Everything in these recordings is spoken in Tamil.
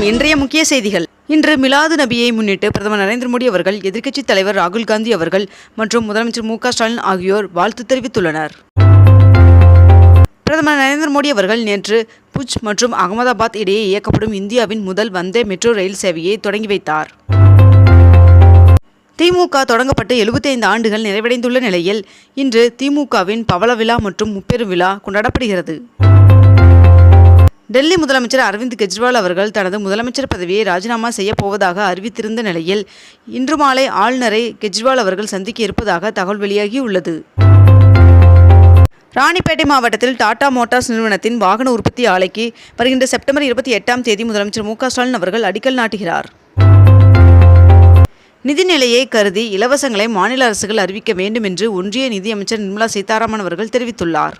வணக்கம். இன்றைய முக்கிய செய்திகள். இன்று மிலாது நபியை முன்னிட்டு பிரதமர் நரேந்திர மோடி அவர்கள் எதிர்க்கட்சித் தலைவர் ராகுல் காந்தி அவர்கள் மற்றும் முதலமைச்சர் மு ஸ்டாலின் ஆகியோர் வாழ்த்து தெரிவித்துள்ளனர். பிரதமர் நரேந்திர மோடி அவர்கள் நேற்று புஜ் மற்றும் அகமதாபாத் இடையே இயக்கப்படும் இந்தியாவின் முதல் வந்தே மெட்ரோ ரயில் சேவையை தொடங்கி வைத்தார். திமுக தொடங்கப்பட்டு 75 ஆண்டுகள் நிறைவடைந்துள்ள நிலையில் இன்று திமுகவின் பவள விழா மற்றும் முப்பெரும் விழா கொண்டாடப்படுகிறது. டெல்லி முதலமைச்சர் அரவிந்த் கெஜ்ரிவால் அவர்கள் தனது முதலமைச்சர் பதவியை ராஜினாமா செய்யப் போவதாக அறிவித்திருந்த நிலையில் இன்று மாலை ஆளுநரை கெஜ்ரிவால் அவர்கள் சந்திக்க இருப்பதாக தகவல் வெளியாகியுள்ளது. ராணிப்பேட்டை மாவட்டத்தில் டாடா மோட்டார்ஸ் நிறுவனத்தின் வாகன உற்பத்தி ஆலைக்கு வருகின்ற செப்டம்பர் இருபத்தி எட்டாம் தேதி முதலமைச்சர் மு ஸ்டாலின் அவர்கள் அடிக்கல் நாட்டுகிறார். நிதிநிலையை கருதி இலவசங்களை மாநில அரசுகள் அறிவிக்க வேண்டும் என்று ஒன்றிய நிதியமைச்சர் நிர்மலா சீதாராமன் அவர்கள் தெரிவித்துள்ளார்.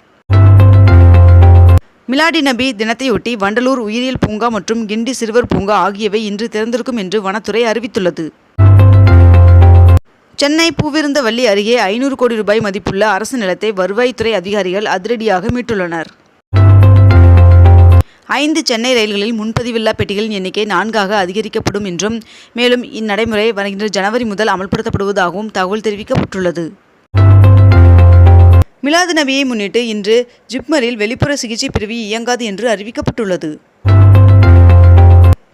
மிலாடி நபி தினத்தையொட்டி வண்டலூர் உயிரியல் பூங்கா மற்றும் கிண்டி சிறுவர் பூங்கா ஆகியவை இன்று திறந்திருக்கும் என்று வனத்துறை அறிவித்துள்ளது. சென்னை பூவிருந்தவல்லி அருகே ஐநூறு கோடி ரூபாய் மதிப்புள்ள அரசு நிலத்தை வருவாய்த்துறை அதிகாரிகள் அதிரடியாக மீட்டுள்ளனர். ஐந்து சென்னை ரயில்களில் முன்பதிவில்லா பெட்டிகளின் எண்ணிக்கை நான்காக அதிகரிக்கப்படும் என்றும் மேலும் இந்நடைமுறை வருகின்ற ஜனவரி முதல் அமல்படுத்தப்படுவதாகவும் தகவல் தெரிவிக்கப்பட்டுள்ளது. மிலாது நபியை முன்னிட்டு இன்று ஜிப்மரில் வெளிப்புற சிகிச்சை பிரிவு இயங்காது என்று அறிவிக்கப்பட்டுள்ளது.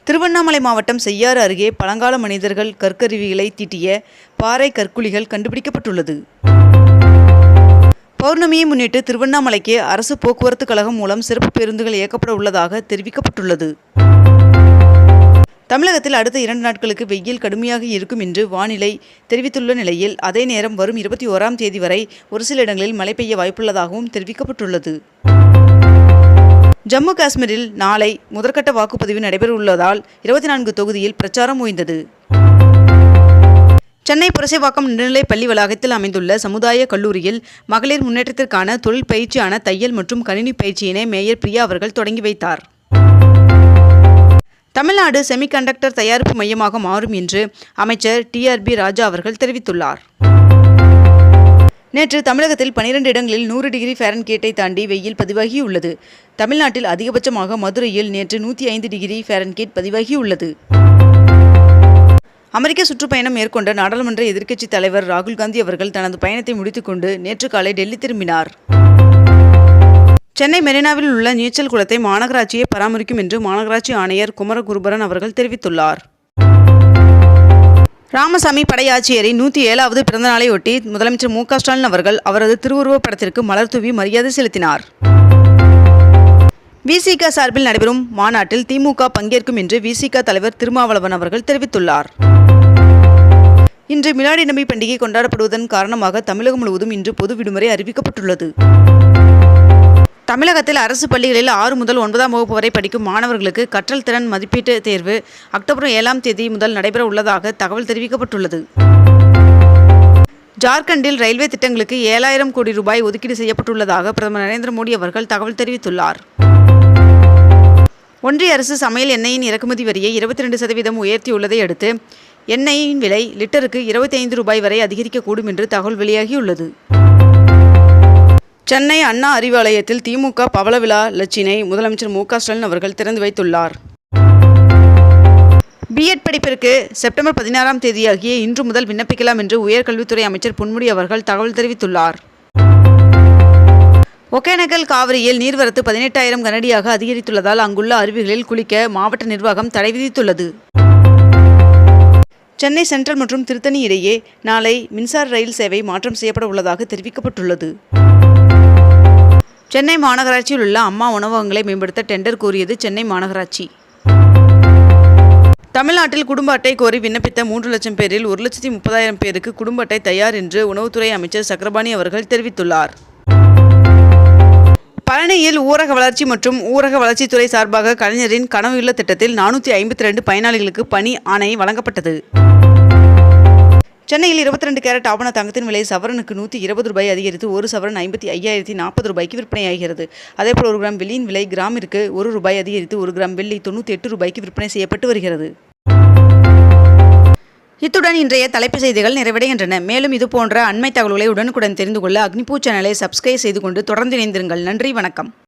திருவண்ணாமலை மாவட்டம் செய்யாறு அருகே பழங்கால மனிதர்கள் கற்கருவிகளை தீட்டிய பாறை கற்குழிகள் கண்டுபிடிக்கப்பட்டுள்ளது. பௌர்ணமியை முன்னிட்டு திருவண்ணாமலைக்கு அரசு போக்குவரத்து கழகம் மூலம் சிறப்பு பேருந்துகள் இயக்கப்பட உள்ளதாக தெரிவிக்கப்பட்டுள்ளது. தமிழகத்தில் அடுத்த இரண்டு நாட்களுக்கு வெயில் கடுமையாக இருக்கும் என்று வானிலை தெரிவித்துள்ள நிலையில் அதே நேரம் வரும் இருபத்தி ஓராம் தேதி வரை ஒரு சில இடங்களில் மழை பெய்ய வாய்ப்புள்ளதாகவும் தெரிவிக்கப்பட்டுள்ளது. ஜம்மு காஷ்மீரில் நாளை முதற்கட்ட வாக்குப்பதிவு நடைபெறவுள்ளதால் இருபத்தி நான்கு தொகுதியில் பிரச்சாரம் ஓய்ந்தது. சென்னை புரசைவாக்கம் நடுநிலைப் பள்ளி வளாகத்தில் அமைந்துள்ள சமுதாய கல்லூரியில் மகளிர் முன்னேற்றத்திற்கான தொழில் பயிற்சியான தையல் மற்றும் கணினி பயிற்சியினை மேயர் பிரியா அவர்கள் தொடங்கி வைத்தார். தமிழ்நாடு செமிகண்டக்டர் தயாரிப்பு மையமாக மாறும் என்று அமைச்சர் டிஆர்பி ராஜா அவர்கள் தெரிவித்துள்ளார். நேற்று தமிழகத்தில் பனிரெண்டு இடங்களில் நூறு டிகிரி ஃபேரன்கேட்டை தாண்டி வெயில் பதிவாகியுள்ளது. தமிழ்நாட்டில் அதிகபட்சமாக மதுரையில் நேற்று நூற்றி ஐந்து டிகிரி ஃபேரன்கேட் பதிவாகியுள்ளது. அமெரிக்க சுற்றுப்பயணம் மேற்கொண்ட நாடாளுமன்ற எதிர்க்கட்சித் தலைவர் ராகுல் காந்தி அவர்கள் தனது பயணத்தை முடித்துக்கொண்டு நேற்று காலை டெல்லி திரும்பினார். சென்னை மெரினாவில் உள்ள நீச்சல் குளத்தை மாநகராட்சியே பராமரிக்கும் என்று மாநகராட்சி ஆணையர் குமரகுருபரன் அவர்கள் தெரிவித்துள்ளார். ராமசாமி படையாட்சியரின் நூற்றி ஏழாவது பிறந்தநாளையொட்டி முதலமைச்சர் மு க ஸ்டாலின் அவர்கள் அவரது திருவுருவப் படத்திற்கு மலர் தூவி மரியாதை செலுத்தினார். விசிக சார்பில் நடைபெறும் மாநாட்டில் திமுக பங்கேற்கும் என்று விசிக தலைவர் திருமாவளவன் அவர்கள் தெரிவித்துள்ளார். இன்று மிலாடி நபி பண்டிகை கொண்டாடப்படுவதன் காரணமாக தமிழகம் முழுவதும் இன்று பொது விடுமுறை அறிவிக்கப்பட்டுள்ளது. தமிழகத்தில் அரசு பள்ளிகளில் ஆறு முதல் ஒன்பதாம் வகுப்பு வரை படிக்கும் மாணவர்களுக்கு கற்றல் திறன் மதிப்பீட்டு தேர்வு அக்டோபர் ஏழாம் தேதி முதல் நடைபெற உள்ளதாக தகவல் தெரிவிக்கப்பட்டுள்ளது. ஜார்க்கண்டில் ரயில்வே திட்டங்களுக்கு ஏழாயிரம் கோடி ரூபாய் ஒதுக்கீடு செய்யப்பட்டுள்ளதாக பிரதமர் நரேந்திர மோடி அவர்கள் தகவல் தெரிவித்துள்ளார். ஒன்றிய அரசு சமையல் எண்ணெயின் இறக்குமதி வரியை இருபத்தி ரெண்டு சதவீதம் உயர்த்தியுள்ளதை அடுத்து எண்ணெயின் விலை லிட்டருக்கு இருபத்தி ஐந்து ரூபாய் வரை அதிகரிக்கக்கூடும் என்று தகவல் வெளியாகியுள்ளது. சென்னை அண்ணா அறிவாலயத்தில் திமுக பவள விழா லட்சினை முதலமைச்சர் மு ஸ்டாலின் அவர்கள் திறந்து வைத்துள்ளார். பிஎட் படிப்பிற்கு செப்டம்பர் பதினாறாம் தேதியாகிய இன்று முதல் விண்ணப்பிக்கலாம் என்று உயர்கல்வித்துறை அமைச்சர் பொன்முடி அவர்கள் தகவல் தெரிவித்துள்ளார். ஒகேனக்கல் காவிரியில் நீர்வரத்து பதினெட்டாயிரம் கனடியாக அதிகரித்துள்ளதால் அங்குள்ள அருவிகளில் குளிக்க மாவட்ட நிர்வாகம் தடை விதித்துள்ளது. சென்னை சென்ட்ரல் மற்றும் திருத்தணி இடையே நாளை மின்சார ரயில் சேவை மாற்றம் செய்யப்பட உள்ளதாக தெரிவிக்கப்பட்டுள்ளது. சென்னை மாநகராட்சியில் உள்ள அம்மா உணவகங்களை மேம்படுத்த டெண்டர் கோரியது சென்னை மாநகராட்சி. தமிழ்நாட்டில் குடும்ப அட்டை கோரி விண்ணப்பித்த மூன்று லட்சம் பேரில் ஒரு லட்சத்தி முப்பதாயிரம் பேருக்கு குடும்ப அட்டை தயார் என்று உணவுத்துறை அமைச்சர் சக்கரபாணி அவர்கள் தெரிவித்துள்ளார். பழனியில் ஊரக வளர்ச்சி மற்றும் ஊரக வளர்ச்சித்துறை சார்பாக கலைஞரின் கனவுள்ள திட்டத்தில் நானூற்றி ஐம்பத்தி ரெண்டு பயனாளிகளுக்கு பணி ஆணை வழங்கப்பட்டது. சென்னையில் இருபத்தி ரெண்டு கேரட் ஆவண தங்கத்தின் விலை சவரனுக்கு நூற்றி இருபது ரூபாய் அதிகரித்து ஒரு சவரன் ஐம்பத்தி ஐயாயிரத்தி நாற்பது ரூபாய்க்கு விற்பனையாகிறது. அதேபோல் ஒரு கிராம் வெள்ளியின் விலை கிராமிற்கு ஒரு ரூபாய் அதிகரித்து ஒரு கிராம் வெள்ளி தொண்ணூற்றி எட்டு ரூபாய்க்கு விற்பனை செய்யப்பட்டு வருகிறது. இத்துடன் இன்றைய தலைப்பு செய்திகள் நிறைவடைகின்றன. மேலும் இது போன்ற அண்மை தகவல்களை உடனுக்குடன் தெரிந்து கொள்ள அக்னிபூ சேனலை சப்ஸ்கிரைப் செய்து கொண்டு தொடர்ந்து இணைந்திருங்கள். நன்றி வணக்கம்.